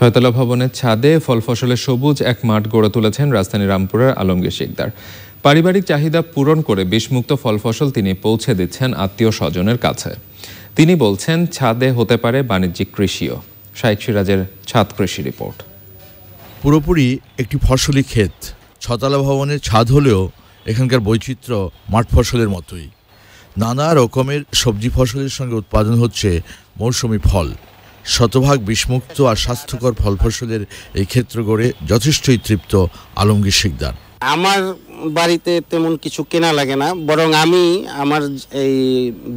ছয়তলা ভবনের ছাদে ফল ফসলের সবুজ এক মাঠ গড়ে তুলেছেন রাজধানী রামপুরের আলমগীর শিকদার। পারিবারিক চাহিদা পূরণ করে বিষমুক্ত ফল ফসল তিনি পৌঁছে দিচ্ছেন আত্মীয় স্বজনের কাছে। তিনি বলছেন, ছাদে হতে পারে বাণিজ্যিক কৃষিও। শাইক সিরাজের ছাদ কৃষি রিপোর্ট। পুরোপুরি একটি ফসলি ক্ষেত। ছতলা ভবনের ছাদ হলেও এখানকার বৈচিত্র্য মাঠ ফসলের মতোই। নানা রকমের সবজি ফসলের সঙ্গে উৎপাদন হচ্ছে মৌসুমি ফল। শতভাগ বিষমুক্ত আর স্বাস্থ্যকর ফল ফসলের এই ক্ষেত্র গড়ে যথেষ্টই তৃপ্ত আলমগীর শিকদার। আমার বাড়িতে তেমন কিছু কেনা লাগে না বরং আমি আমার এই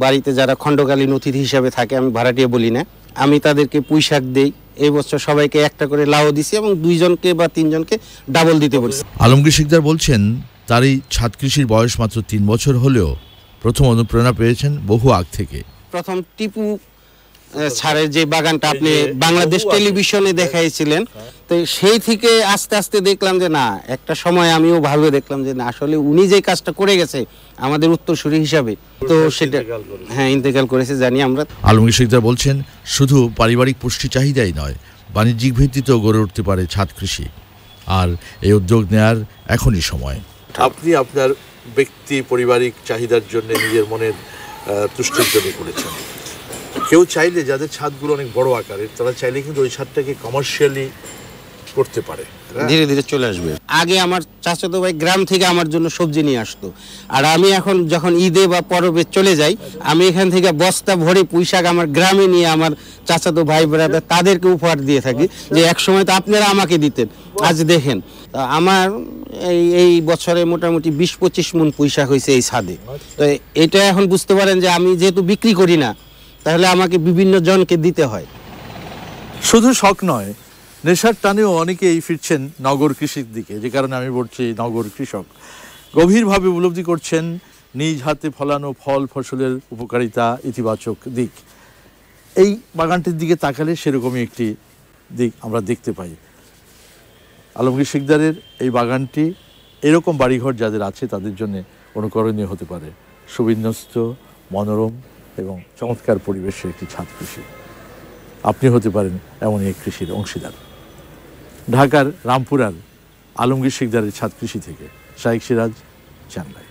বাড়িতে যারা খণ্ডকালীন অতিথি হিসাবে থাকে আমি ভাড়াটিয়া বলি না আমি তাদেরকে পুঁই শাক দিই। এই বছর সবাইকে একটা করে লাউ দিছি এবং দুইজনকে বা তিনজনকে ডাবল দিতে বলছি। আলমগীর শিকদার বলছেন তার এই ছাদ কৃষির বয়স মাত্র তিন বছর হলেও প্রথম অনুপ্রেরণা পেয়েছেন বহু আগ থেকে। প্রথম টিপু স্যারের যে বাগানটা আপনি বাংলাদেশ টেলিভিশনে দেখাইছিলেন তো সেই থেকে আস্তে আস্তে দেখলাম যে না একটা সময় আমিও ভালো দেখলাম যে না আসলে উনি যে কাজটা করে গেছে আমাদের উত্তরসূরি হিসাবে তো সেটা হ্যাঁ ইন্তেকাল করেছে জানি আমরা। আলমগীর শিকদার বলছেন শুধু পারিবারিক পুষ্টি চাহিদাই নয় বাণিজ্যিক ভিত্তিতেও গড়ে উঠতে পারে ছাদ কৃষি। আর এই উদ্যোগ নেয়ার এখনই সময়। আপনি আপনার ব্যক্তি পারিবারিক চাহিদার জন্য নিজের মনের তুষ্টির জন্য করেছেন। কেউ চাইলে যাদের ছাদগুলো অনেক বড় আকারের, তারা চাইলে কিন্তু ওই ছাদটাকে কমার্শিয়ালি করতে পারে। হ্যাঁ? ধীরে ধীরে চলে আসবে। আগে আমার চাচাতো ভাই গ্রাম থেকে আমার জন্য সবজি নিয়ে আসতো। আর আমি এখন যখন ঈদে বা পরবে চলে যাই, আমি এখান থেকে বস্তা ভরে পুঁইশাক আমার গ্রামে নিয়ে আমার চাচাতো ভাই ব্রাদার তাদেরকে উপহার দিয়ে থাকি, যে এক সময় তো আপনারা আমাকে দিতেন, আজ দেখেন। আমার এই এই বছরে মোটামুটি বিশ পঁচিশ মন পুঁইশাক হয়েছে এই ছাদে। তো এটা এখন বুঝতে পারেন যে আমি যেহেতু বিক্রি করি না তাহলে আমাকে বিভিন্ন জনকে দিতে হয়। শুধু শখ নয়, নেশার টানেও অনেকেই ফিরছেন নগর কৃষির দিকে, যে কারণে আমি বলছি নগর কৃষক। গভীরভাবে উপলব্ধি করছেন নিজ হাতে ফলানো ফল, ফসলের উপকারিতা ইতিবাচক দিক। এই বাগানটির দিকে তাকালে সেরকমই একটি দিক আমরা দেখতে পাই। আলমগীর শিকদারের এই বাগানটি এরকম বাড়িঘর যাদের আছে তাদের জন্য অনুকরণীয় হতে পারে। সুবিন্যস্ত, মনোরম এবং চমৎকার পরিবেশে একটি ছাদ কৃষি। আপনি হতে পারেন এমন এক কৃষির অংশীদার। ঢাকার রামপুরার আলমগীর শিকদারের ছাদ কৃষি থেকে শাইক সিরাজ, চেন্নাই।